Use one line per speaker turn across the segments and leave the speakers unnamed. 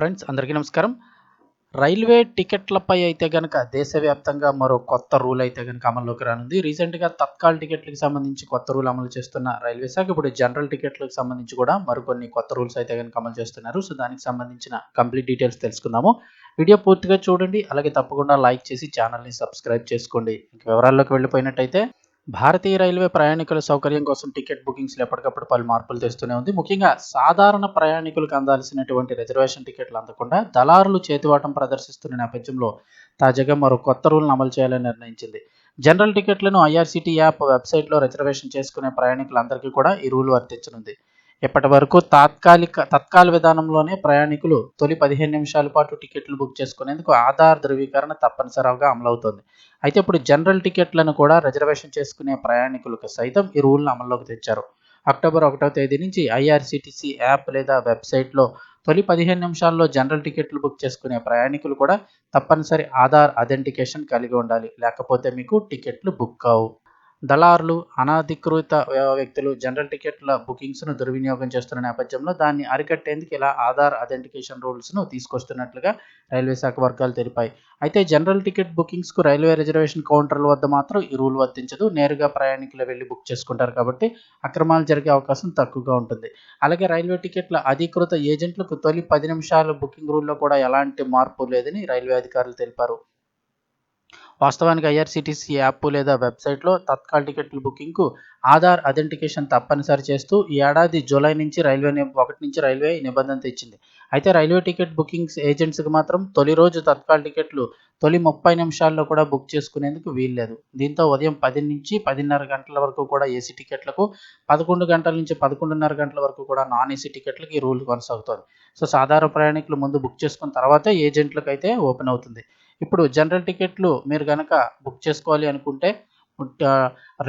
Friends అందరికీ నమస్కారం. Railway టికెట్లపై అయితే కనుక దేశవ్యాప్తంగా మరో కొత్త రూల్ అయితే కనుక అమల్లోకి రానుంది. రీసెంట్గా తత్కాల్ టికెట్లకు సంబంధించి కొత్త రూల్ అమలు చేస్తున్న రైల్వే శాఖ ఇప్పుడు జనరల్ టికెట్లకు సంబంధించి కూడా మరికొన్ని కొత్త రూల్స్ అయితే కనుక అమలు చేస్తున్నారు. సో దానికి సంబంధించిన కంప్లీట్ డీటెయిల్స్ తెలుసుకుందాము. వీడియో పూర్తిగా చూడండి. అలాగే తప్పకుండా లైక్ చేసి ఛానల్ని సబ్స్క్రైబ్ చేసుకోండి. వివరాల్లోకి వెళ్ళిపోయినట్టయితే భారతీయ రైల్వే ప్రయాణికుల సౌకర్యం కోసం టికెట్ బుకింగ్స్ ఎప్పటికప్పుడు పలు మార్పులు తెస్తూనే ఉంది. ముఖ్యంగా సాధారణ ప్రయాణికులకు అందాల్సినటువంటి రిజర్వేషన్ టికెట్లు అందకుండా దళారులు చేతివాటం ప్రదర్శిస్తున్న నేపథ్యంలో తాజాగా మరో కొత్త రూల్ను అమలు చేయాలని నిర్ణయించింది. జనరల్ టికెట్లను ఐఆర్సిటీ యాప్ వెబ్సైట్లో రిజర్వేషన్ చేసుకునే ప్రయాణికులందరికీ కూడా ఈ రూల్ వర్తించనుంది. ఇప్పటి వరకు తాత్కాలిక తత్కాల విధానంలోనే ప్రయాణికులు తొలి పదిహేను నిమిషాల పాటు టికెట్లు బుక్ చేసుకునేందుకు ఆధార్ ధృవీకరణ తప్పనిసరిగా అమలవుతుంది. అయితే ఇప్పుడు జనరల్ టికెట్లను కూడా రిజర్వేషన్ చేసుకునే ప్రయాణికులకు సైతం ఈ రూల్ను అమల్లోకి తెచ్చారు. అక్టోబర్ ఒకటవ తేదీ నుంచి ఐఆర్సీటీసీ యాప్ లేదా వెబ్సైట్లో తొలి పదిహేను నిమిషాల్లో జనరల్ టికెట్లు బుక్ చేసుకునే ప్రయాణికులు కూడా తప్పనిసరి ఆధార్ అథెంటికేషన్ కలిగి ఉండాలి. లేకపోతే మీకు టికెట్లు బుక్ కావు. దళారులు అనధికృత వ్యక్తులు జనరల్ టికెట్ల బుకింగ్స్ను దుర్వినియోగం చేస్తున్న నేపథ్యంలో దాన్ని అరికట్టేందుకు ఇలా ఆధార్ అథెంటికేషన్ రూల్స్ను తీసుకొస్తున్నట్లుగా రైల్వే శాఖ వర్గాలు తెలిపాయి. అయితే జనరల్ టికెట్ బుకింగ్స్కు రైల్వే రిజర్వేషన్ కౌంటర్ల వద్ద మాత్రం ఈ రూల్ వర్తించదు. నేరుగా ప్రయాణికులు వెళ్ళి బుక్ చేసుకుంటారు కాబట్టి అక్రమాలు జరిగే అవకాశం తక్కువగా ఉంటుంది. అలాగే రైల్వే టికెట్ల అధికృత ఏజెంట్లకు తొలి పది నిమిషాల బుకింగ్ రూల్లో కూడా ఎలాంటి మార్పు లేదని రైల్వే అధికారులు తెలిపారు. వాస్తవానికి ఐఆర్సిటీసీ యాప్ లేదా వెబ్సైట్లో తత్కాల్ టికెట్ల బుకింగ్కు ఆధార్ అథెంటికేషన్ తప్పనిసరి చేస్తూ ఈ ఏడాది జూలై నుంచి రైల్వే ఒకటి నుంచి రైల్వే నిబంధన తెచ్చింది. అయితే రైల్వే టికెట్ బుకింగ్స్ ఏజెంట్స్కి మాత్రం తొలి రోజు తత్కాల్ టికెట్లు తొలి ముప్పై నిమిషాల్లో కూడా బుక్ చేసుకునేందుకు వీల్లేదు. దీంతో ఉదయం పది నుంచి పదిన్నర గంటల వరకు కూడా ఏసీ టికెట్లకు పదకొండు గంటల నుంచి పదకొండున్నర గంటల వరకు కూడా నాన్ ఏసీ టికెట్లకి ఈ రూల్ కొనసాగుతుంది. సో సాధారణ ప్రయాణికులు ముందు బుక్ చేసుకున్న తర్వాతే ఏజెంట్లకు అయితే ఓపెన్ అవుతుంది. ఇప్పుడు జనరల్ టికెట్లు మీరు కనుక బుక్ చేసుకోవాలి అనుకుంటే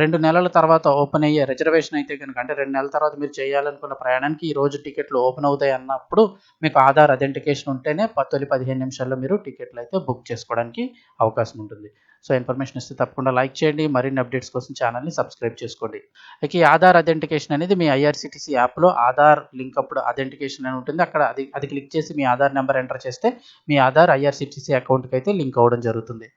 రెండు నెలల తర్వాత ఓపెన్ అయ్యే రిజర్వేషన్ అయితే కనుక అంటే రెండు నెలల తర్వాత మీరు చేయాలనుకున్న ప్రయాణానికి ఈ రోజు టికెట్లు ఓపెన్ అవుతాయి అన్నప్పుడు మీకు ఆధార్ అథెంటికేషన్ ఉంటేనే తొలి పదిహేను నిమిషాల్లో మీరు టికెట్లు అయితే బుక్ చేసుకోవడానికి అవకాశం ఉంటుంది. సో ఇన్ఫర్మేషన్ ఇస్తే తప్పకుండా లైక్ చేయండి మరిన్ని అప్డేట్స్ కోసం ఛానల్ని సబ్స్క్రైబ్ చేసుకోండి. ఇక ఈ ఆధార్ అథెంటికేషన్ అనేది మీ ఐఆర్సిటీసీ యాప్లో ఆధార్ లింక్ అప్పుడు అథెంటికేషన్ అని ఉంటుంది. అక్కడ అది అది క్లిక్ చేసి మీ ఆధార్ నెంబర్ ఎంటర్ చేస్తే మీ ఆధార్ ఐఆర్సిటీసీ అకౌంట్కి అయితే లింక్ అవ్వడం జరుగుతుంది.